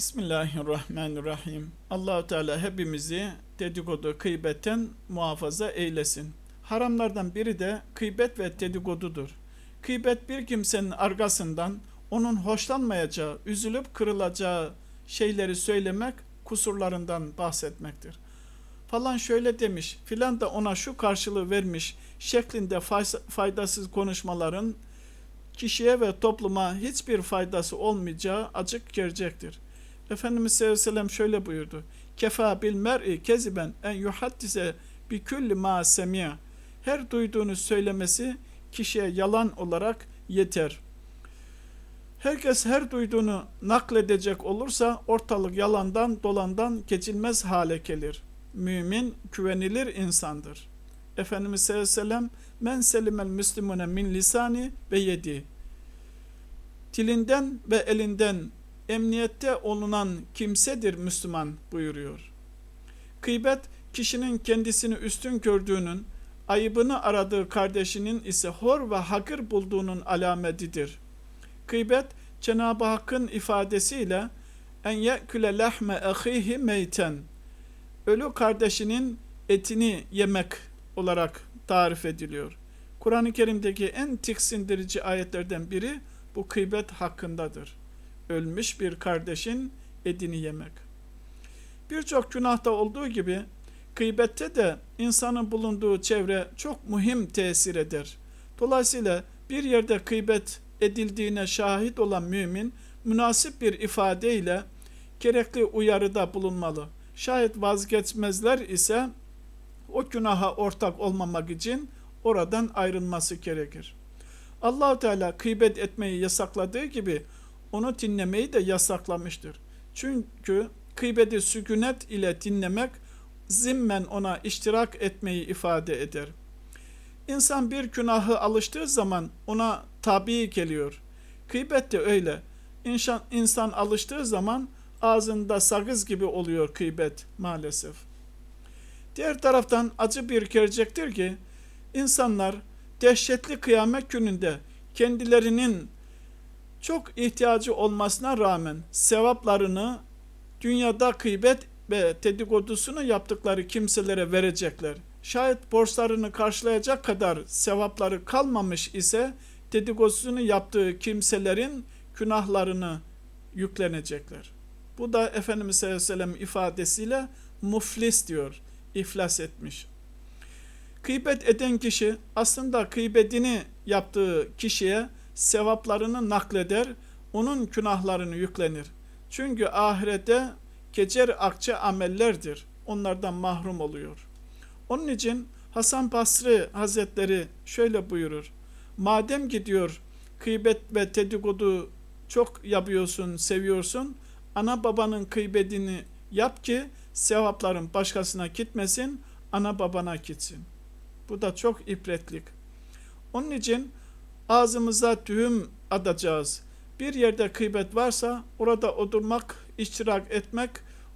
Bismillahirrahmanirrahim. Allahu Teala hepimizi dedikodu, gıybetten muhafaza eylesin. Haramlardan biri de gıybet ve dedikodudur. Gıybet bir kimsenin arkasından onun hoşlanmayacağı, üzülüp kırılacağı şeyleri söylemek, kusurlarından bahsetmektir. Falan şöyle demiş, filan da ona şu karşılığı vermiş şeklinde faydasız konuşmaların kişiye ve topluma hiçbir faydası olmayacağı açık gelecektir. Efendimiz sallallahu aleyhi ve sellem şöyle buyurdu. Kefa bil mer'i keziben en yuhaddise bi kulli ma semi'a. Her duyduğunu söylemesi kişiye yalan olarak yeter. Herkes her duyduğunu nakledecek olursa ortalık yalandan dolandan geçilmez hale gelir. Mümin güvenilir insandır. Efendimiz sallallahu aleyhi ve sellem men selimel müslümüne min lisani ve yedi. Dilinden ve elinden emniyette olunan kimsedir Müslüman buyuruyor. Kıybet kişinin kendisini üstün gördüğünün, ayıbını aradığı kardeşinin ise hor ve hakir bulduğunun alametidir. Kıybet Cenab-ı Hakk'ın ifadesiyle en ye'küle lahme ahihi meyten ölü kardeşinin etini yemek olarak tarif ediliyor. Kur'an-ı Kerim'deki en tiksindirici ayetlerden biri bu kıybet hakkındadır ölmüş bir kardeşin edini yemek. Birçok günahta olduğu gibi gıybette de insanın bulunduğu çevre çok mühim tesir eder. Dolayısıyla bir yerde gıybet edildiğine şahit olan mümin münasip bir ifadeyle gerekli uyarıda bulunmalı. Şayet vazgeçmezler ise o günaha ortak olmamak için oradan ayrılması gerekir. Allahu Teala gıybet etmeyi yasakladığı gibi onu dinlemeyi de yasaklamıştır. Çünkü kıybeti sükunet ile dinlemek zimmen ona iştirak etmeyi ifade eder. İnsan bir günahı alıştığı zaman ona tabi geliyor. Kıybet de öyle. İnsan, insan alıştığı zaman ağzında sakız gibi oluyor kıybet maalesef. Diğer taraftan acı bir gerçektir ki insanlar dehşetli kıyamet gününde kendilerinin çok ihtiyacı olmasına rağmen sevaplarını dünyada kıybet ve dedikodusunu yaptıkları kimselere verecekler. Şayet borçlarını karşılayacak kadar sevapları kalmamış ise dedikodusunu yaptığı kimselerin günahlarını yüklenecekler. Bu da Efendimiz sallallahu aleyhi ve sellem ifadesiyle muflis diyor, iflas etmiş. Kıybet eden kişi aslında kıybetini yaptığı kişiye sevaplarını nakleder, onun günahlarını yüklenir. Çünkü ahirete geçer akçe amellerdir. Onlardan mahrum oluyor. Onun için Hasan Basri Hazretleri şöyle buyurur. Madem gidiyor kıybet ve dedikodu çok yapıyorsun, seviyorsun, ana babanın kıybetini yap ki sevapların başkasına gitmesin, ana babana gitsin. Bu da çok ibretlik. Onun için ağzımıza tühüm atacağız. Bir yerde kıybet varsa orada oturmak, iştirak etmek,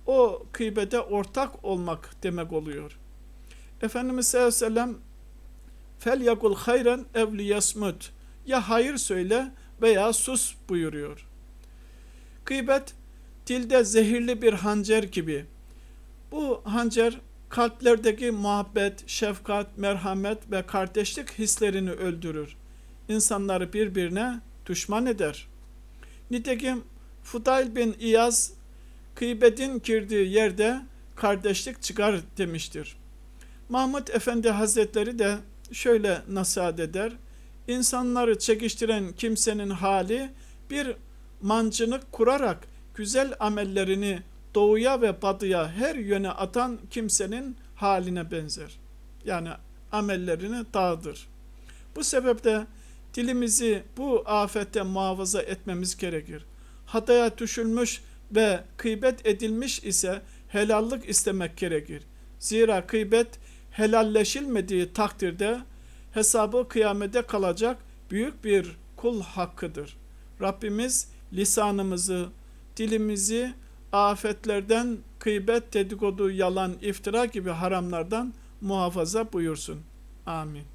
o kıybete ortak olmak demek oluyor. Efendimiz sallallahu aleyhi ve sellem fel yakul hayren evli yasmut ya hayır söyle veya sus buyuruyor. Kıybet dilde zehirli bir hancer gibi. Bu hancer kalplerdeki muhabbet, şefkat, merhamet ve kardeşlik hislerini öldürür insanları birbirine düşman eder. Nitekim Fudayl bin İyaz kıybetin girdiği yerde kardeşlik çıkar demiştir. Mahmud Efendi Hazretleri de şöyle nasihat eder. İnsanları çekiştiren kimsenin hali bir mancınık kurarak güzel amellerini doğuya ve batıya her yöne atan kimsenin haline benzer. Yani amellerini dağıdır. Bu sebeple Dilimizi bu afetten muhafaza etmemiz gerekir. Hataya düşülmüş ve kıybet edilmiş ise helallik istemek gerekir. Zira kıybet helalleşilmediği takdirde hesabı kıyamete kalacak büyük bir kul hakkıdır. Rabbimiz lisanımızı, dilimizi afetlerden, kıybet, dedikodu, yalan, iftira gibi haramlardan muhafaza buyursun. Amin.